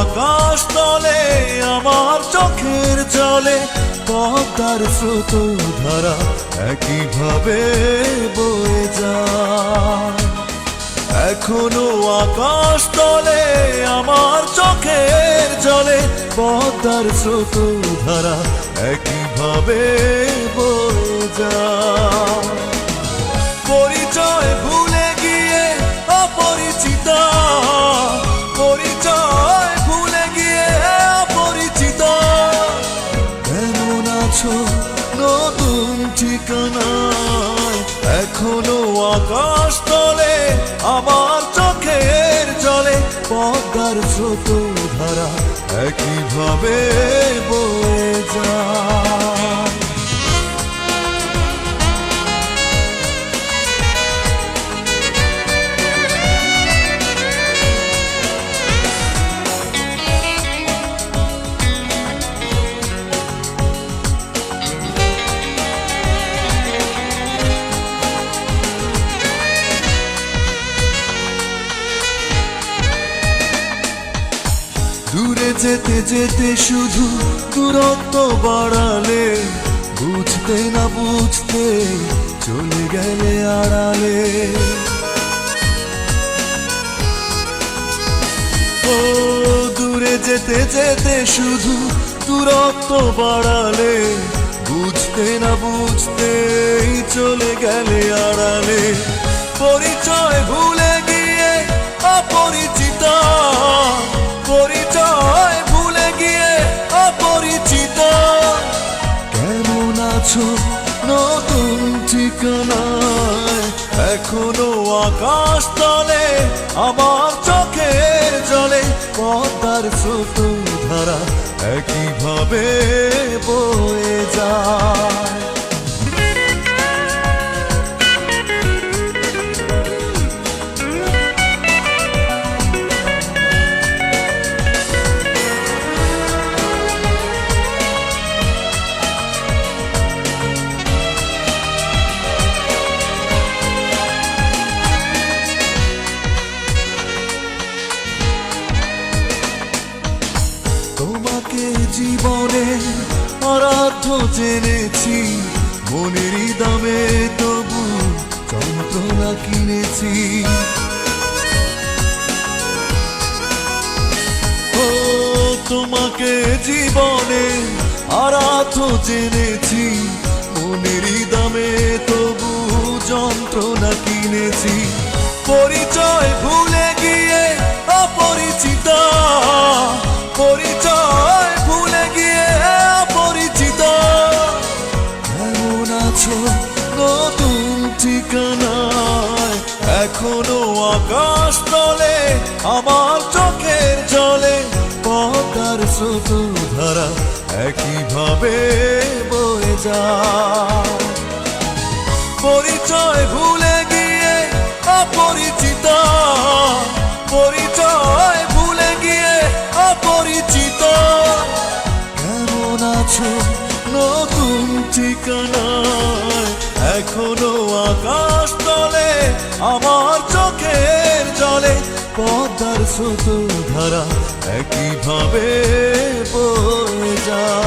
আকাশ তলে, আমার চোখের জলে, পদ্মার স্রোত ধারা একইভাবে বয়ে যায়। এখনও আকাশ তলে, আমার চোখের জলে, পদ্মার স্রোত ধারা একইভাবে বয়ে যায়। পরিচয় ভুলে আছো, নতুন ঠিকানায়। এখনও আকাশ তলে, আমার চোখের জলে পদ্মার স্রোত ধারা একইভাবে বয়ে যায়। দূরে যেতে যেতে শুধু দূরত্ব বাড়ালে, বুঝতে না বুঝতে চলে গেলে আড়ালে। ও, দূরে যেতে যেতে শুধু দূরত্ব বাড়ালে, বুঝতে না বুঝতেই চলে গেলে আড়ালে। পরিচয় ভুলে আছো নতুন ঠিকানায়। এখনও আকাশ তলে, আমার চোখের জলে, পদ্মার স্রোত ধারা একইভাবে বয়ে যায়। তোমাকে জীবনে আরাধ্য জেনেছি। মনেরই দামে তবু যন্ত্রণা কিনেছি। ও, তোমাকে জীবনে আরাধ্য জেনেছি। মনেরই দামে তবু যন্ত্রণা কিনেছি। আছো নতুন ঠিকানায়। এখনও আকাশ তলে আমার চোখের জলে পদ্মার স্রোত ধারা একইভাবে বয়ে যায়। পরিচয় ভুলে গিয়ে অপরিচিত। পরিচয় ভুলে গিয়ে অপরিচিত। কেমন আছো নতুন ঠিকানায়। এখনও আকাশ তলে আমার চোখের জলে পদ্মার স্রোত ধারা একইভাবে বয়ে যায়।